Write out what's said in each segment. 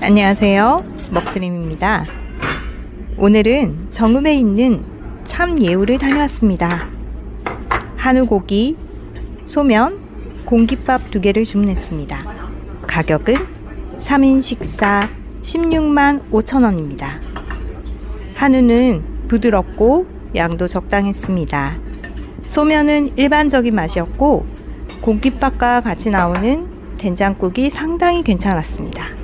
안녕하세요. 먹드림입니다. 오늘은 정읍에 있는 참예우를 다녀왔습니다. 한우고기, 소면, 공깃밥 두 개를 주문했습니다. 가격은 3인 식사 16만 5천 원입니다. 한우는 부드럽고 양도 적당했습니다. 소면은 일반적인 맛이었고 공깃밥과 같이 나오는 된장국이 상당히 괜찮았습니다.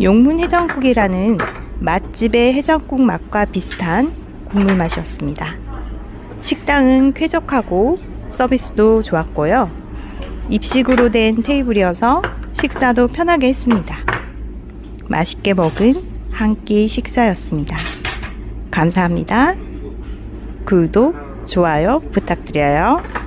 용문 해장국이라는 맛집의 해장국 맛과 비슷한 국물 맛이었습니다. 식당은 쾌적하고 서비스도 좋았고요. 입식으로 된 테이블이어서 식사도 편하게 했습니다. 맛있게 먹은 한 끼 식사였습니다. 감사합니다. 구독, 좋아요 부탁드려요.